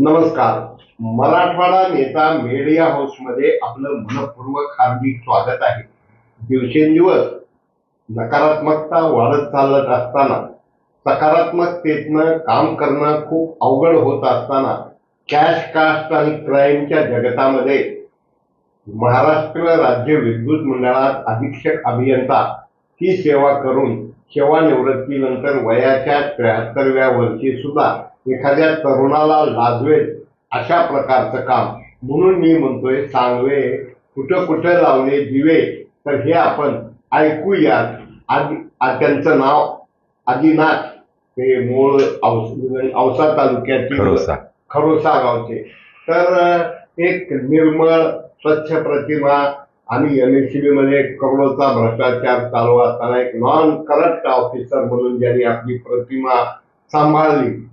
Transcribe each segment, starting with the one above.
नमस्कार. मराठवाडा नेता मीडिया हाऊसमध्ये आपलं मनपूर्वक हार्दिक स्वागत आहे. दिवसेंदिवस नकारात्मकता वाढत चालत असताना सकारात्मकतेतनं काम करणं खूप अवघड होत असताना कॅश कास्ट आणि क्राईमच्या जगतामध्ये महाराष्ट्र राज्य विद्युत मंडळात अधीक्षक अभियंता ही सेवा करून सेवानिवृत्तीनंतर वयाच्या त्र्याहत्तरव्या वर्षी सुद्धा एखाद्या तरुणाला लाजवेल अशा प्रकारचं काम. म्हणून मी म्हणतोय सांगवे कुठं कुठं लावले दिवे. तर हे आपण ऐकूयात. आधी त्यांचं नाव आदिनाथ. ते मूळ औस- तालुक्यातील खरोसा. खरोसा गावचे. तर एक निर्मळ स्वच्छ प्रतिमा आणि एमएससीबी मध्ये करोडोचा भ्रष्टाचार चालू असताना एक नॉन करप्ट ऑफिसर म्हणून ज्यांनी आपली प्रतिमा सांभाळली.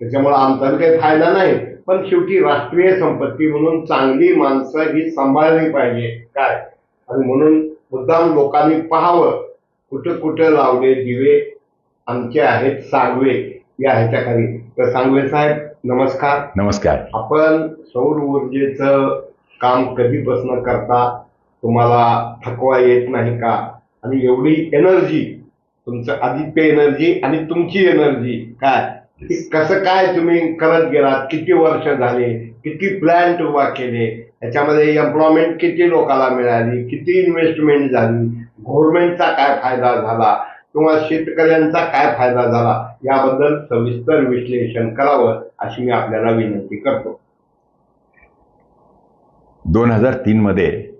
त्याच्यामुळे आमचा काही फायदा नाही. पण शेवटी राष्ट्रीय संपत्ती म्हणून चांगली माणसं ही सांभाळली पाहिजे. काय? आणि म्हणून मुद्दाम लोकांनी पाहावं. कुठं कुठं लावले दिवे आमचे आहेत सांगवे. या ह्याच्या खाली तर सांगवे साहेब नमस्कार. नमस्कार. आपण सौर ऊर्जेचं काम कधीपासून करता? तुम्हाला थकवा येत नाही का? आणि एवढी एनर्जी तुमचं आदित्य एनर्जी आणि तुमची एनर्जी काय? कसं काय तुम्ही करत गेलात? किती वर्ष झाले? किती प्लॅन्ट उभा केले? याच्यामध्ये एम्प्लॉयमेंट किती लोकांना मिळाली? किती इन्व्हेस्टमेंट झाली? गव्हर्नमेंटचा काय फायदा झाला? किंवा शेतकऱ्यांचा काय फायदा झाला? याबद्दल सविस्तर विश्लेषण करावं अशी मी आपल्याला विनंती करतो. दोन हजार तीनमध्ये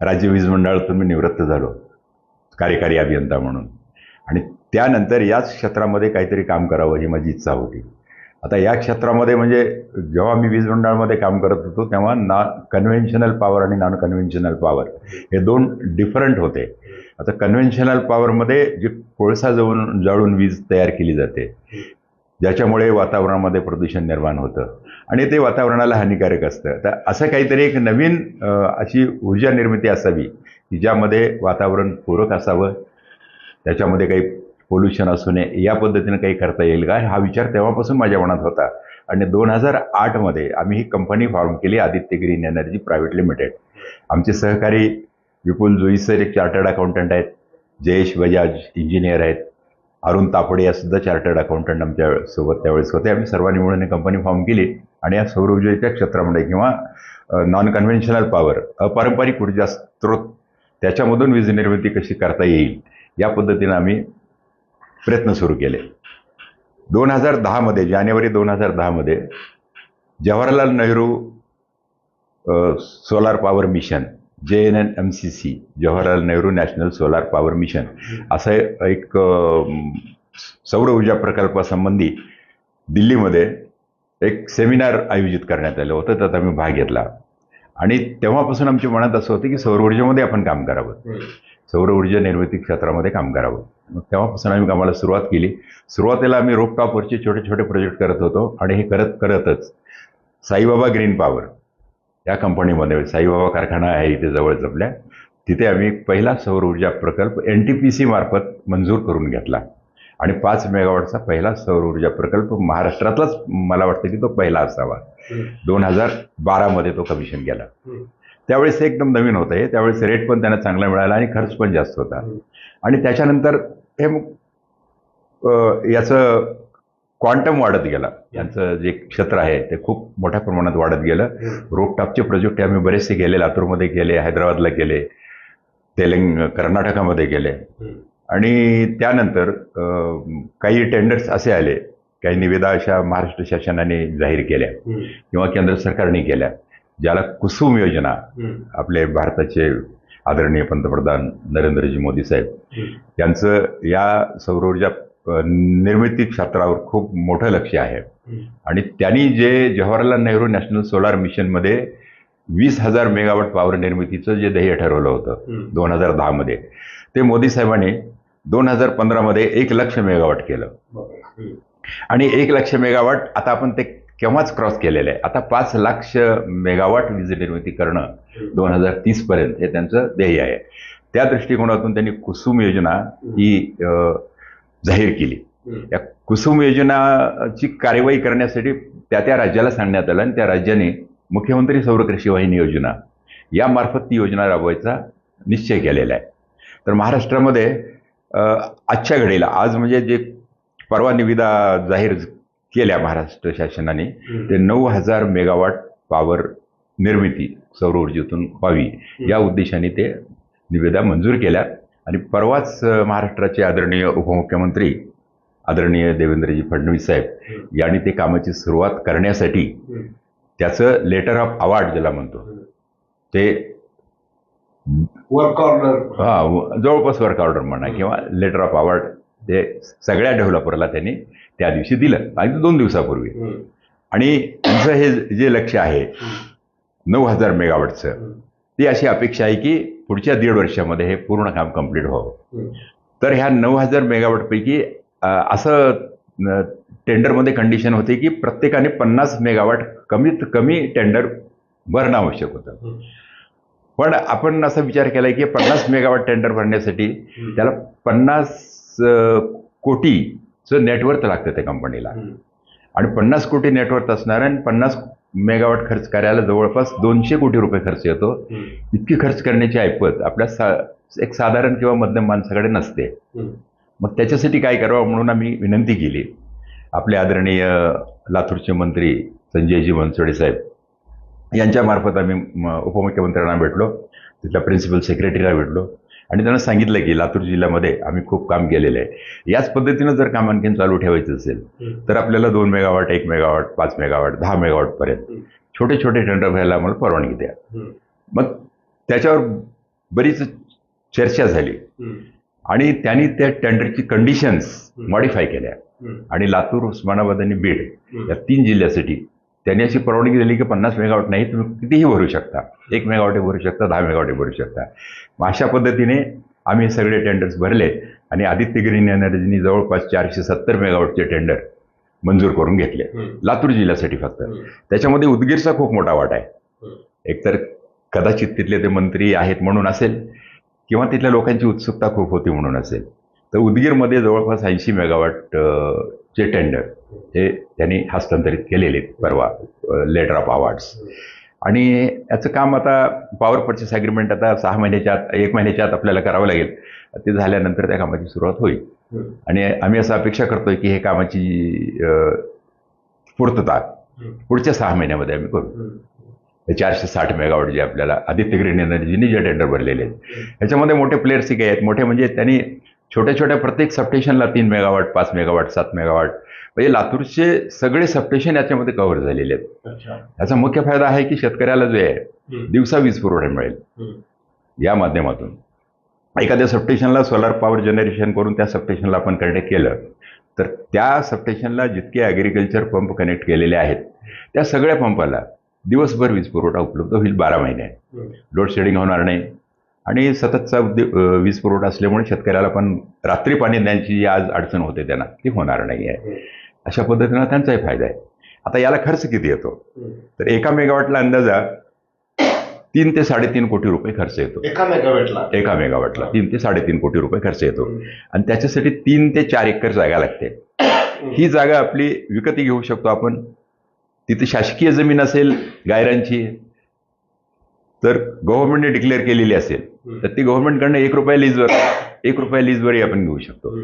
राज्य वीज मंडळातून मी निवृत्त झालो. कार्यकारी अभियंता म्हणून. आणि त्यानंतर याच क्षेत्रामध्ये काहीतरी काम करावं ही माझी इच्छा होती. आता या क्षेत्रामध्ये म्हणजे जेव्हा मी वीज मंडळामध्ये काम करत होतो तेव्हा ना कन्व्हेन्शनल पॉवर आणि नॉन कन्व्हेन्शनल पॉवर हे दोन डिफरंट होते. आता कन्व्हेन्शनल पॉवरमध्ये जी कोळसा जळून जाळून वीज तयार केली जाते ज्याच्यामुळे वातावरणामध्ये प्रदूषण निर्माण होतं आणि ते वातावरणाला हानिकारक असतं. तर असं काहीतरी एक नवीन अशी ऊर्जा निर्मिती असावी की ज्यामध्ये वातावरण पूरक असावं त्याच्यामध्ये काही पोल्युशन असू नये या पद्धतीनं काही करता येईल का? हा विचार तेव्हापासून माझ्या मनात होता. आणि दोन हजार आठमध्ये आम्ही ही कंपनी फॉर्म केली Aditya green energy private limited आमचे सहकारी विपुल जोई सर एक चार्टर्ड अकाउंटंट आहेत. जयेश बजाज इंजिनियर आहेत. अरुण तापडे या सुद्धा चार्टर्ड अकाउंटंट आमच्यासोबत त्यावेळेस होते. आम्ही सर्वांनी मिळून ही कंपनी फॉर्म केली. आणि या सौर ऊर्जेच्या क्षेत्रामध्ये किंवा नॉन कन्व्हेन्शनल पॉवर अपारंपरिक ऊर्जा स्रोत त्याच्यामधून वीज निर्मिती कशी करता येईल? या पद्धतीनं आम्ही प्रयत्न सुरू केले. दोन हजार दहामध्ये जानेवारी दोन हजार दहामध्ये Jawaharlal Nehru solar power mission J N N M C C Jawaharlal Nehru national solar power mission असं एक सौर ऊर्जा प्रकल्पासंबंधी दिल्लीमध्ये एक सेमिनार आयोजित करण्यात आलं होतं त्यात आम्ही भाग घेतला. आणि तेव्हापासून आमच्या मनात असं होतं की सौर ऊर्जेमध्ये आपण काम करावं. सौर ऊर्जा निर्मिती क्षेत्रामध्ये काम करावं. मग तेव्हापासून आम्ही कामाला सुरुवात केली. सुरुवातीला आम्ही रोपटॉपवरचे छोटे छोटे प्रोजेक्ट करत होतो आणि हे करत करतच साईबाबा ग्रीन पॉवर या कंपनीमध्ये साईबाबा कारखाना आहे इथे जवळ जपल्या. तिथे आम्ही पहिला सौर ऊर्जा प्रकल्प एन टी पी सी मार्फत मंजूर करून घेतला. आणि पाच मेगावॉटचा पहिला सौर ऊर्जा प्रकल्प महाराष्ट्रातलाच मला वाटतं की तो पहिला असावा. दोन हजार बारामध्ये तो कमिशन केला त्यावेळेस एकदम नवीन होतं. त्यावेळेस रेट पण त्यांना चांगला मिळाला आणि खर्च पण जास्त होता. आणि त्याच्यानंतर हे याचं क्वांटम वाढत गेला. यांचं जे क्षेत्र आहे ते खूप मोठ्या प्रमाणात वाढत गेलं. रोपटॉपचे प्रोजेक्ट आम्ही बरेचसे गेले लातूरमध्ये गेले हैदराबादला गेले तेलंग कर्नाटकामध्ये गेले आणि त्यानंतर काही टेंडर्स असे आले. काही निविदा अशा महाराष्ट्र शासनाने जाहीर केल्या. किंवा केंद्र सरकारने केल्या. ज्याला कुसुम योजना आपले भारताचे आदरणीय पंतप्रधान नरेंद्रजी मोदी साहेब यांचं या सौर ऊर्जा निर्मिती क्षेत्रावर खूप मोठं लक्ष आहे. आणि त्यांनी जे जवाहरलाल नेहरू नॅशनल सोलार मिशनमध्ये वीस हजार मेगावॉट पॉवर निर्मितीचं जे ध्येय ठरवलं होतं दोन हजार दहामध्ये ते मोदी साहेबांनी दोन हजार पंधरामध्ये एक लक्ष मेगावॉट केलं. आणि एक लक्ष मेगावॉट आता आपण ते केव्हाच क्रॉस केलेलं आहे. आता पाच लाख मेगावॉट वीज निर्मिती करणं दोन हजार तीसपर्यंत हे त्यांचं ध्येय आहे. त्या दृष्टिकोनातून त्यांनी कुसुम योजना ही जाहीर केली. या कुसुम योजनाची कार्यवाही करण्यासाठी त्या त्या राज्याला सांगण्यात आलं आणि त्या राज्याने मुख्यमंत्री सौर कृषी वाहिनी योजना यामार्फत ती योजना राबवायचा निश्चय केलेला आहे. तर महाराष्ट्रामध्ये आजच्या घडीला आज म्हणजे जे परवा निविदा जाहीर केल्या महाराष्ट्र शासनाने. ते नऊ हजार मेगावॉट पॉवर निर्मिती सौर ऊर्जेतून व्हावी. या उद्देशाने ते निविदा मंजूर केल्या. आणि परवाच महाराष्ट्राचे आदरणीय उपमुख्यमंत्री आदरणीय देवेंद्रजी फडणवीस साहेब यांनी ते कामाची सुरुवात करण्यासाठी त्याचं लेटर ऑफ अवॉर्ड ज्याला म्हणतो ते वर्क ऑर्डर हा जवळपास वर्क ऑर्डर म्हणा किंवा लेटर ऑफ अवॉर्ड ते सगळ्या डेव्हलपरला त्यांनी त्या दिवशी दिलं. अगदी दोन दिवसापूर्वी. आणि त्यांचं हे जे लक्ष आहे नऊ हजार मेगावॉटचं ती अशी अपेक्षा आहे की पुढच्या दीड वर्षामध्ये हे पूर्ण काम कंप्लीट व्हावं. तर ह्या नऊ हजार मेगावॉटपैकी असं टेंडरमध्ये कंडिशन होते की प्रत्येकाने पन्नास मेगावॉट कमीत कमी टेंडर भरणं आवश्यक होतं. पण आपण असा विचार केला की पन्नास मेगावॉट टेंडर भरण्यासाठी त्याला पन्नास अ, कोटीचं नेटवर्क लागतं त्या कंपनीला आणि पन्नास कोटी नेटवर्क असणार आणि पन्नास मेगावॉट खर्च करायला जवळपास दोनशे कोटी रुपये खर्च येतो. इतकी खर्च करण्याची ऐपत आपल्या सा एक साधारण किंवा मध्यम माणसाकडे नसते. मग त्याच्यासाठी काय करावं म्हणून आम्ही विनंती केली. आपले आदरणीय लातूरचे मंत्री संजयजी बनसोडे साहेब यांच्यामार्फत आम्ही उपमुख्यमंत्र्यांना भेटलो. तिथल्या प्रिन्सिपल सेक्रेटरीला भेटलो. आणि त्यांना सांगितलं की लातूर जिल्ह्यामध्ये आम्ही खूप काम केलेलं आहे. याच पद्धतीनं जर काम आणखीन चालू ठेवायचं असेल तर आपल्याला दोन मेगावॉट एक मेगावॉट पाच मेगावॉट दहा मेगावॉटपर्यंत छोटे छोटे टेंडर भरायला आम्हाला परवानगी द्या. मग त्याच्यावर बरीच चर्चा झाली. आणि त्यांनी त्या टेंडरची कंडिशन्स मॉडिफाय केल्या. आणि लातूर उस्मानाबाद आणि बीड या तीन जिल्ह्यासाठी त्यांनी अशी परवानगी दिली की पन्नास मेगावॉट नाही तुम्ही कितीही भरू शकता. एक मेगावॉटे भरू शकता दहा मेगावॉटे भरू शकता. मग अशा पद्धतीने आम्ही सगळे टेंडर्स भरले आणि आदित्य ग्रीन एनर्जीनी जवळपास चारशे सत्तर मेगावॉटचे टेंडर मंजूर करून घेतले. लातूर जिल्ह्यासाठी फक्त. त्याच्यामध्ये उदगीरचा खूप मोठा वाटा आहे. एकतर कदाचित तिथले ते मंत्री आहेत म्हणून असेल किंवा तिथल्या लोकांची उत्सुकता खूप होती म्हणून असेल. तर उदगीरमध्ये जवळपास ऐंशी मेगावॉट चे टेंडर हे त्यांनी हस्तांतरित केलेले आहेत परवा लेटर ऑफ अवॉर्ड्स आणि याचं काम आता पॉवर परचेस ॲग्रीमेंट आता सहा महिन्याच्या आत एक महिन्याच्या आत आपल्याला करावं लागेल. ते झाल्यानंतर त्या कामाची सुरुवात होईल. आणि आम्ही असं अपेक्षा करतोय की हे कामाची पूर्तता पुढच्या सहा महिन्यामध्ये आम्ही करू. हे चारशे साठ मेगावॉट जे आपल्याला आदित्य ग्रीन एनर्जीने जे टेंडर भरलेले आहेत ह्याच्यामध्ये मोठे प्लेयर्स काही आहेत. मोठे म्हणजे त्यांनी छोट्या छोट्या प्रत्येक सबस्टेशनला तीन मेगावॉट पाच मेगावॉट सात मेगावॉट म्हणजे लातूरचे सगळे सबस्टेशन याच्यामध्ये कव्हर झालेले आहेत. अच्छा. याचा मुख्य फायदा आहे की शेतकऱ्याला जो आहे दिवसा वीज पुरवठा मिळेल. या माध्यमातून. एखाद्या सबस्टेशनला सोलार पॉवर जनरेशन करून त्या सबस्टेशनला आपण कनेक्ट केलं तर त्या सबस्टेशनला जितके ॲग्रिकल्चर पंप कनेक्ट केलेले आहेत त्या सगळ्या पंपाला दिवसभर वीज पुरवठा उपलब्ध होईल बारा महिने. लोड शेडिंग होणार नाही. आणि सततचा उद्दे अं, वीज पुरवठा असल्यामुळे शेतकऱ्याला पण रात्री पाणी देण्याची जी आज अडचण होते त्यांना ती होणार नाही आहे. अशा पद्धतीनं त्यांचाही फायदा आहे. आता याला खर्च किती येतो? तर एका मेगावॉटला अंदाजा तीन ते साडेतीन कोटी रुपये खर्च येतो. एका मेगावेटला? एका मेगावॉटला तीन ते साडेतीन कोटी रुपये खर्च येतो. आणि त्याच्यासाठी तीन ते चार एकर जागा लागते. ही जागा आपली विकती घेऊ शकतो आपण. तिथे शासकीय जमीन असेल गायरांची. तर गव्हर्नमेंटने डिक्लेअर केलेली असेल. तर ती गव्हर्नमेंटकडनं एक रुपया लीजवर एक रुपया लीजवरही आपण घेऊ शकतो.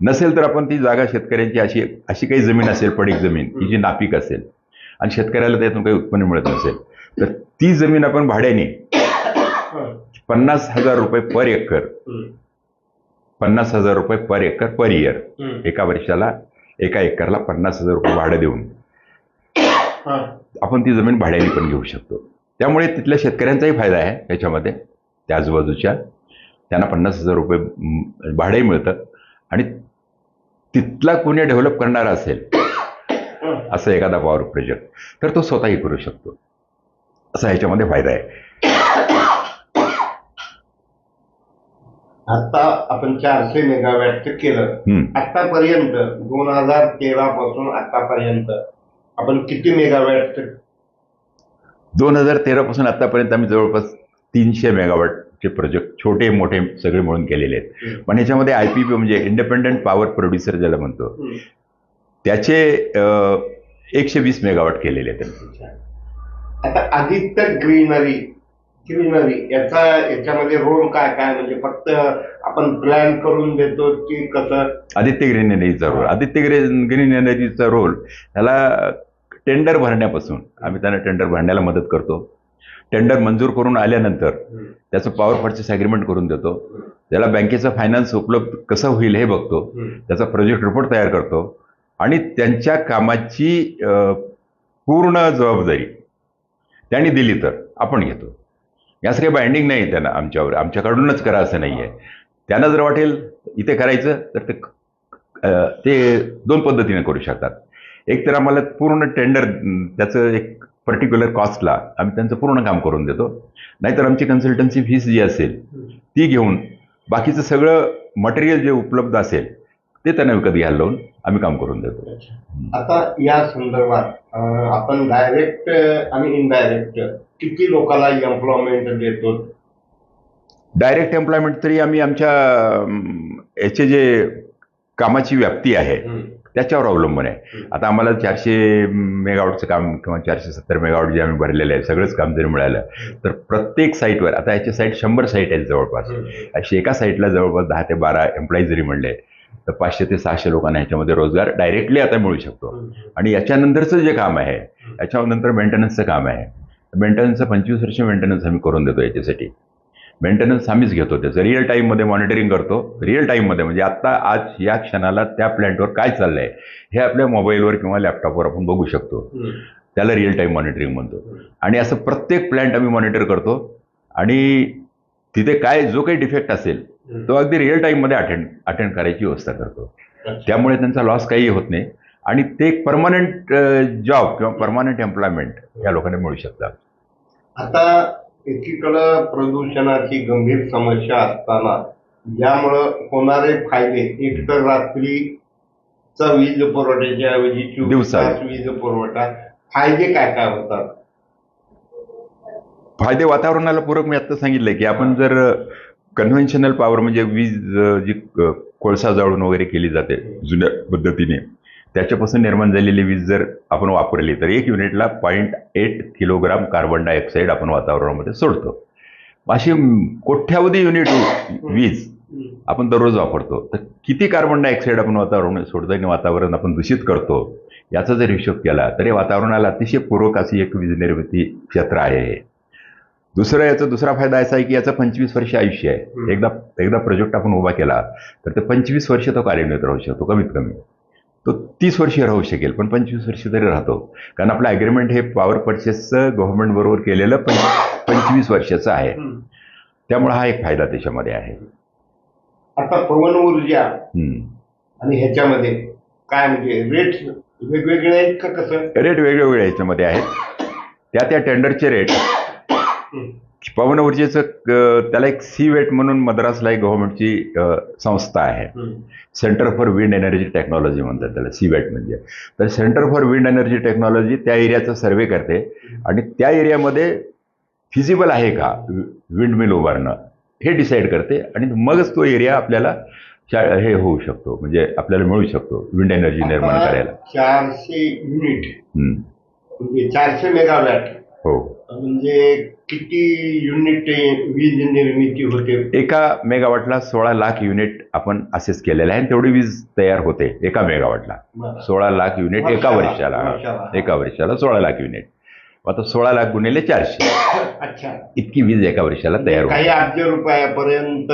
नसेल तर आपण ती जागा शेतकऱ्यांची अशी अशी काही जमीन असेल पडीक जमीन की जी नापीक असेल आणि शेतकऱ्याला त्यातून काही उत्पन्न मिळत नसेल तर ती जमीन आपण भाड्याने पन्नास हजार रुपये पर एकर पन्नास हजार रुपये पर एकर पर इयर एका वर्षाला एका एकरला पन्नास हजार रुपये भाडं देऊन आपण ती जमीन भाड्याने पण घेऊ शकतो. त्यामुळे तिथल्या शेतकऱ्यांचाही फायदा आहे याच्यामध्ये. त्या आजूबाजूच्या त्यांना पन्नास हजार रुपये म, भाडंही मिळतं. आणि तिथला कोणी डेव्हलप करणारा असेल असं एखादा पॉवर प्रोजेक्ट तर तो स्वतःही करू शकतो. असा ह्याच्यामध्ये फायदा आहे. आता आपण चारशे मेगावॅटचं केलं. आतापर्यंत दोन हजार तेरा पासून आतापर्यंत आपण किती मेगावॅट दोन हजार तेरापासून आतापर्यंत आम्ही जवळपास तीनशे मेगावॉट चे प्रोजेक्ट छोटे मोठे सगळे मिळून केलेले आहेत. पण ह्याच्यामध्ये आय पी पी म्हणजे इंडिपेंडंट पॉवर प्रोड्युसर ज्याला म्हणतो. त्याचे एकशे वीस मेगावॉट केलेले आहेत. आता आदित्य ग्रीनरी ग्रीनरी याचा याच्यामध्ये रोल काय काय म्हणजे फक्त आपण प्लॅन करून देतो की कसं आदित्य ग्रीन एनर्जीचा रोल आदित्य ग्रीन ग्रीन एनर्जीचा रोल ह्याला टेंडर भरण्यापासून आम्ही त्यांना टेंडर भरण्याला मदत करतो टेंडर मंजूर करून आल्यानंतर त्याचं पॉवर परचेस ॲग्रीमेंट करून देतो. त्याला बँकेचं फायनान्स उपलब्ध कसं होईल हे बघतो. त्याचा प्रोजेक्ट रिपोर्ट तयार करतो. आणि त्यांच्या कामाची पूर्ण जबाबदारी त्यांनी दिली तर आपण घेतो. याचं काही बाइंडिंग नाही त्यांना आमच्यावर. आमच्याकडूनच करा असं नाही आहे त्यांना जर वाटेल इथे करायचं तर ते ते दोन पद्धतीने करू शकतात. एक तर आम्हाला पूर्ण टेंडर त्याचं एक पर्टिक्युलर कॉस्टला आम्ही त्यांचं पूर्ण काम करून देतो. नाहीतर आमची कन्सल्टन्सी फीस जी असेल ती घेऊन बाकीचं सगळं मटेरियल जे उपलब्ध असेल ते त्यांना विकत घ्यायला लावून आम्ही काम करून देतो. आता या संदर्भात आपण डायरेक्ट आणि इनडायरेक्ट किती लोकांना एम्प्लॉयमेंट देतो? डायरेक्ट एम्प्लॉयमेंट तरी आम्ही आमच्या याचे जे कामाची व्याप्ती आहे त्याच्यावर अवलंबून आहे. आता आम्हाला चारशे मेगावॉटचं काम किंवा चारशे सत्तर मेगावॉट जे आम्ही भरलेलं आहे सगळंच काम जरी मिळालं. तर प्रत्येक साईटवर आता याचे साईट शंभर साईट आहेत जवळपास. अशी एका साईटला जवळपास दहा ते बारा एम्प्लॉई जरी म्हणले तर पाचशे ते सहाशे लोकांना ह्याच्यामध्ये रोजगार डायरेक्टली आता मिळू शकतो. आणि याच्यानंतरचं जे काम आहे याच्यानंतर मेंटेनन्सचं काम आहे. मेंटेनन्सचं पंचवीस वर्ष मेंटेनन्स आम्ही करून देतो याच्यासाठी. मेंटेनन्स आम्हीच घेतो त्याचं. रिअल टाईममध्ये मॉनिटरिंग करतो. रिअल टाईममध्ये म्हणजे आत्ता आज या क्षणाला त्या प्लॅन्टवर काय चाललं आहे हे आपल्या मोबाईलवर किंवा लॅपटॉपवर आपण बघू शकतो. त्याला रिअल टाईम मॉनिटरिंग म्हणतो. आणि असं प्रत्येक प्लॅन्ट आम्ही मॉनिटर करतो. आणि तिथे काय जो काही डिफेक्ट असेल तो अगदी रिअल टाईममध्ये अटेंड अटेंड करायची व्यवस्था करतो. त्यामुळे त्यांचा लॉस काही होत नाही. आणि ते एक परमनंट जॉब किंवा परमनंट एम्प्लॉयमेंट या लोकांना मिळू शकतात. आता एकीकडं प्रदूषणाची गंभीर समस्या असताना यामुळं होणारे फायदे एक तर रात्रीचा वीज पुरवठ्याच्या ऐवजी चोवीस दिवसा. तास वीज पुरवठा फायदे काय काय होतात फायदे वातावरणाला पूरक मी आत्ता सांगितलंय की आपण जर कन्व्हेन्शनल पॉवर म्हणजे वीज अ, जी कोळसा जाळून वगैरे केली जाते जुन्या पद्धतीने त्याच्यापासून निर्माण झालेली वीज जर आपण वापरली तर एक युनिटला point eight kilogram carbon dioxide आपण वातावरणामध्ये सोडतो. अशी म, कोट्यावधी युनिट वीज आपण दररोज वापरतो. तर किती कार्बन डायऑक्साईड आपण वातावरणात सोडतो आणि वातावरण आपण दूषित करतो याचा जर हिशोब केला तर हे वातावरणाला अतिशय पूरक अशी एक वीज निर्मिती क्षेत्र आहे. दुसरं याचा दुसरा फायदा असा आहे की याचं पंचवीस वर्ष आयुष्य. आहे. एकदा एकदा प्रोजेक्ट आपण उभा केला तर ते पंचवीस वर्ष तो कार्यान्वित राहू शकतो कमीत कमी. तो तीस वर्ष राहू शकेल पण पंचवीस वर्ष तरी राहतो. कारण आपलं ॲग्रीमेंट हे पॉवर परचेसचं गव्हर्नमेंट बरोबर केलेलं पण पंचवीस वर्षाचं आहे. त्यामुळे हा एक फायदा त्याच्यामध्ये आहे. आता पवन ऊर्जा. आणि ह्याच्यामध्ये काय म्हणजे रेट वेगवेगळे आहेत का कसं? रेट वेगवेगळे याच्यामध्ये आहेत. त्या त्या टेंडरचे रेट पवन ऊर्जेचं त्याला एक सी वेट म्हणून मद्रासला एक गव्हर्नमेंटची संस्था आहे. Centre for wind energy technology म्हणतात त्याला सी वेट म्हणजे. तर centre for wind energy technology त्या एरियाचा सर्वे करते. आणि त्या एरियामध्ये फिजिबल आहे का विंड मिल उभारणं हे डिसाईड करते. आणि मगच तो एरिया आपल्याला हे होऊ शकतो म्हणजे आपल्याला मिळू शकतो विंड एनर्जी निर्माण करायला. चारशे युनिट. म्हणजे चारशे मेगावॅट हो. म्हणजे किती युनिट वीज निर्मिती होते? एका मेगावॉटला सोळा लाख युनिट आपण असेस केलेलं आहे आणि तेवढी वीज तयार होते एका मेगावॉटला सोळा लाख युनिट एका वर्षाला. एका वर्षाला सोळा लाख युनिट आता सोळा लाख गुणिले चारशे. अच्छा. इतकी वीज एका वर्षाला तयार होते. काही अब्ज रुपयापर्यंत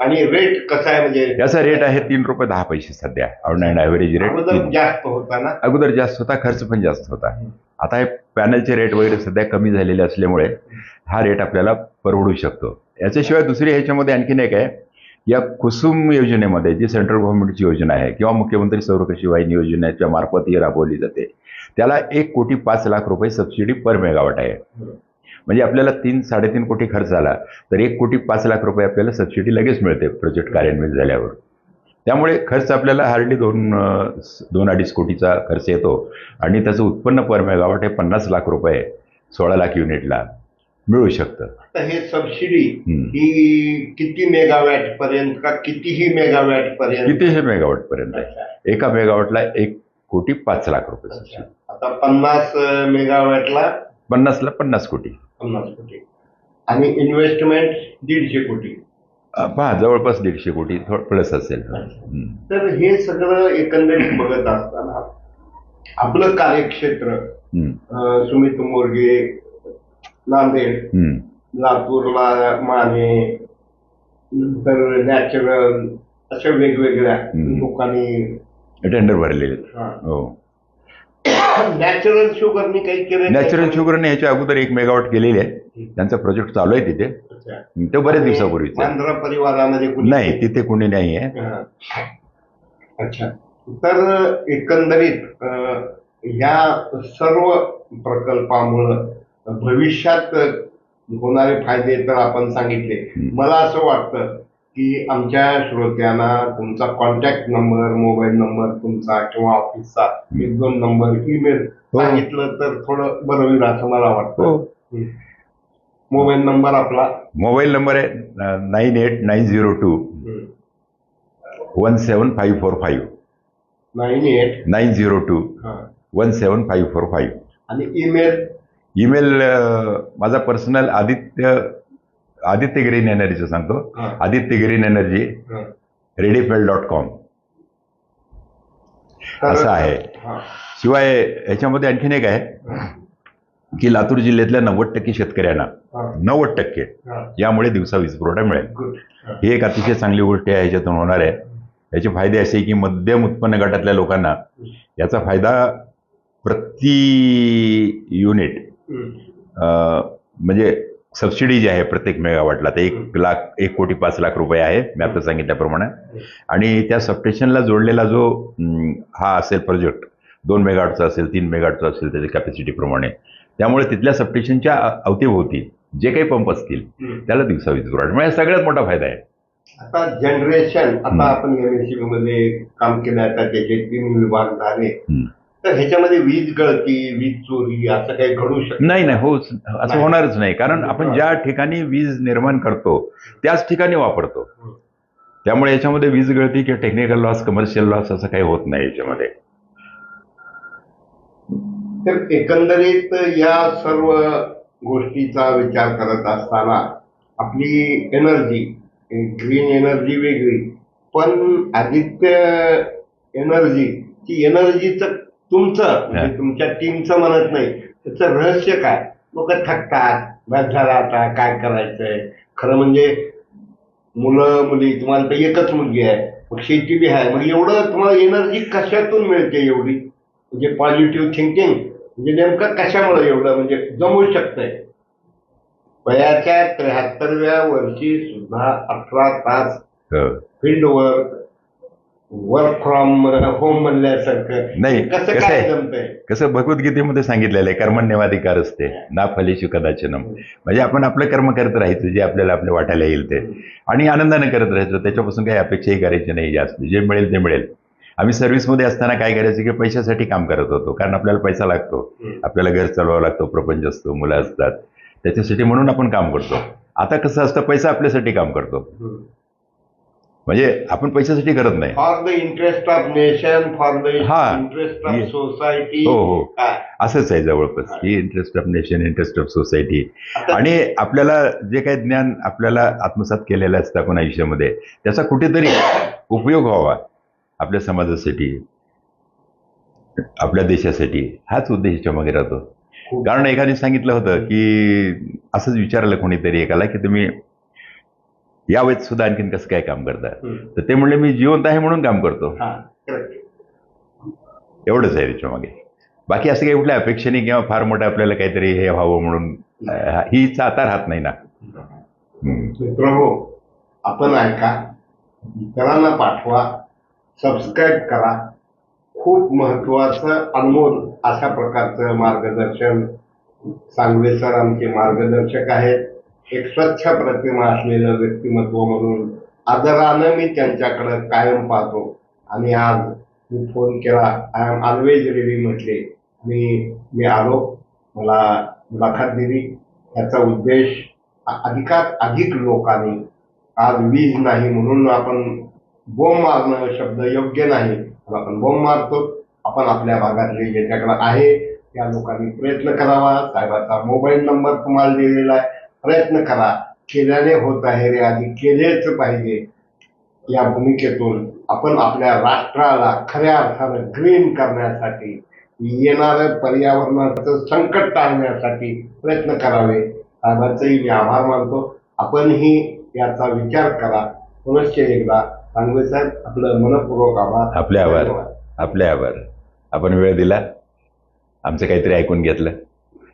आणि रेट कसा आहे म्हणजे? त्याचा रेट आहे तीन रुपये दहा पैसे सध्या. ऑन अँड ॲव्हरेज रेट जास्त होता ना? अगोदर जास्त होता खर्च पण जास्त होता. आता हे पॅनलचे रेट वगैरे सध्या कमी झालेले असल्यामुळे हा रेट आपल्याला परवडू शकतो. याच्याशिवाय दुसरी ह्याच्यामध्ये आणखीन एक आहे या कुसुम योजनेमध्ये जी सेंट्रल गव्हर्नमेंटची योजना आहे किंवा मुख्यमंत्री सौरकृषी वाहिनी योजनेच्या मार्फत ही राबवली जाते त्याला एक कोटी पाच लाख रुपये सबसिडी पर मेगावॉट आहे. म्हणजे आपल्याला तीन साडेतीन कोटी खर्च आला तर एक कोटी पाच लाख रुपये आपल्याला सबसिडी लगेच मिळते प्रोजेक्ट कार्यान्वित झाल्यावर. त्यामुळे खर्च आपल्याला हार्डली दोन दोन अडीच कोटीचा खर्च येतो. आणि त्याचं उत्पन्न पर मेगावॉट हे पन्नास लाख रुपये सोळा लाख युनिटला मिळू शकतं. तर हे सबसिडी. ही किती मेगावॅट पर्यंत का कितीही मेगावॅट पर्यंत? कितीशे मेगावॉट पर्यंत आहे. एका मेगावॉटला एक कोटी पाच लाख रुपये. सबसिडी आता पन्नास मेगावॅटला? पन्नासला पन्नास कोटी. पन्नास कोटी. आणि इन्व्हेस्टमेंट दीडशे कोटी. पहा जवळपास दीडशे कोटी प्लस असेल. तर हे सगळं एकंदरीत बघत असताना आपलं कार्यक्षेत्र सुमित मोर्गे नांदेड. लातूरला माने नंतर नॅचरल अशा वेगवेगळ्या. लोकांनी टेंडर भरलेले हा. हो नॅचरल शुगरनी काही केलं नॅचरल शुगरने ह्याच्या अगोदर एक मेगावॉट केलेली आहे त्यांचा प्रोजेक्ट चालू आहे तिथे. ते बरेच दिवसापूर्वीच. आहे. मांजरा परिवारामध्ये नाही तिथे कोणी नाही आहे. हा. अच्छा. तर एकंदरीत ह्या सर्व प्रकल्पामुळं भविष्यात होणारे फायदे तर आपण सांगितले. मला असं वाटतं की आमच्या श्रोत्यांना तुमचा कॉन्टॅक्ट नंबर मोबाईल नंबर तुमचा किंवा ऑफिसचा एक दोन नंबर ईमेल हो. सांगितलं तर थोडं बरं होईल असं मला हो. वाटतं मोबाईल नंबर आपला. मोबाईल नंबर आहे nine eight nine zero two. One seven five four five. Nine eight. Nine zero two. हा. One seven five four five. आणि ईमेल? ईमेल माझा पर्सनल आदित्य आदित्य ग्रीन एनर्जीचं सांगतो. Aditya Green Energy. Rediffmail dot com. असं आहे. शिवाय याच्यामध्ये आणखीन एक आहे. की लातूर जिल्ह्यातल्या नव्वद टक्के शेतकऱ्यांना. नव्वद टक्के. यामुळे दिवसा वीज पुरवठा मिळेल. हा. एक अतिशय चांगली गोष्ट आहे ह्याच्यातून होणार आहे याचे फायदे असे की मध्यम उत्पन्न गटातल्या लोकांना याचा फायदा प्रति युनिट. अं, म्हणजे सबसिडी जी आहे प्रत्येक मेगावाटला ते एक लाख एक कोटी पाच लाख रुपये आहे मी आता सांगितल्याप्रमाणे आणि त्या सबस्टेशनला जोडलेला जो हा असेल प्रोजेक्ट दोन मेगावटचा असेल तीन मेगावटचा असेल त्याच्या कॅपॅसिटीप्रमाणे त्यामुळे तिथल्या सबस्टेशनच्या अवतीभोवती जे काही पंप असतील. त्याला दिवसा वीज पुरवठा म्हणजे सगळ्यात मोठा फायदा आहे आता जनरेशन. आता आपण एमएससी मध्ये काम केलं आता त्याचे तीन विभाग झाले. तर ह्याच्यामध्ये वीज गळती वीज चोरी असं काही घडू शकतं नाही नाही हो असं. होणारच नाही कारण आपण ज्या ठिकाणी वीज निर्माण करतो त्याच ठिकाणी वापरतो. त्यामुळे याच्यामध्ये वीज गळती किंवा टेक्निकल लॉस कमर्शियल लॉस असं काही होत नाही याच्यामध्ये तर एकंदरीत या सर्व गोष्टीचा विचार करत असताना आपली एनर्जी ग्रीन एनर्जी वेगळी पण आदित्य एनर्जी ती एनर्जीचं तुमचं म्हणजे तुमच्या टीमचं म्हणत नाही त्याचं रहस्य काय? लोक थकतात बस झाला आता काय करायचंय? खरं म्हणजे मुलं मुली तुम्हाला तर एकच मुलगी आहे मग शेती बी आहे मग एवढं तुम्हाला एनर्जी कशातून मिळते एवढी? म्हणजे पॉझिटिव्ह थिंकिंग म्हणजे नेमकं कशामुळे एवढं म्हणजे जमू शकतंय वयाच्या त्र्याहत्तरव्या वर्षी सुद्धा अठरा तास. Field work work from home म्हणल्यासारखं नाही कसं काय जमतंय? कसं भगवद्गीतेमध्ये सांगितलेलं आहे कर्मण्यवाधिकार असते ना फलेशु कदाचनम. म्हणजे आपण आपलं कर्म करत राहायचं जे आपल्याला आपल्या वाटायला येईल ते. आणि आनंदाने करत राहायचं त्याच्यापासून काही अपेक्षाही करायची नाही जास्त. जे मिळेल ते मिळेल. आम्ही सर्व्हिसमध्ये असताना काय करायचं की पैशासाठी काम करत होतो. कारण आपल्याला पैसा लागतो. आपल्याला घर चालवावं लागतो प्रपंच असतो मुलं असतात. त्याच्यासाठी म्हणून आपण काम करतो. आता कसं असतं पैसा आपल्यासाठी काम करतो. म्हणजे आपण पैशासाठी करत नाही. For the interest of nation for the हा. Interest of. सोसायटी हो हो. असंच आहे जवळपास. ही. Interest of nation interest of society आणि आपल्याला जे काही ज्ञान आपल्याला आत्मसात केलेलं असतं आपण आयुष्यामध्ये त्याचा कुठेतरी उपयोग व्हावा. आपल्या समाजासाठी आपल्या देशासाठी हाच उद्देश मागे राहतो. कारण एकाने सांगितलं होतं की असंच विचारलं कोणीतरी एकाला की तुम्ही या वयात सुद्धा आणखीन कसं काय काम करता. तर ते म्हणले मी जिवंत आहे म्हणून काम करतो. हा. एवढंच आहे त्याच्यामागे. बाकी असं काही कुठल्या अपेक्षेने किंवा फार मोठं आपल्याला काहीतरी हे व्हावं म्हणून ही आता राहत नाही ना. मित्रहो आपण ऐका इतरांना पाठवा. सबस्क्राईब करा. खूप महत्वाचं अनमोल अशा प्रकारचं मार्गदर्शन सांगवे सर आमचे मार्गदर्शक आहेत. एक स्वच्छ प्रतिमा असलेलं व्यक्तिमत्व म्हणून आदरानं मी त्यांच्याकडे कायम पाहतो. आणि आज मी फोन केला. आय एम ऑलवेज रेडी म्हटले. आणि मी आलो. मला मुलाखत दिली. याचा उद्देश अधिकात अधिक लोकांनी आज वीज नाही म्हणून आपण बोंब मारणं शब्द योग्य नाही. पण आपण बोंब मारतो. आपण आपल्या भागातले ज्याच्याकडे आहे त्या लोकांनी प्रयत्न करावा. साहेबाचा मोबाईल नंबर तुम्हाला दिलेला आहे. प्रयत्न करा. केल्याने होत आहे रे आधी केलेच पाहिजे. या भूमिकेतून आपण आपल्या राष्ट्राला खऱ्या अर्थानं ग्रीन करण्यासाठी येणारं पर्यावरणाचं संकट टाळण्यासाठी प्रयत्न करावे. साहेबांचंही मी आभार मानतो. आपणही याचा विचार करा. पुनश्च एकदा सांगवे साहेब आपलं मनपूर्वक आभार. आपले आभार. आपले आभार आपण वेळ दिला. आमचं काहीतरी ऐकून घेतलं.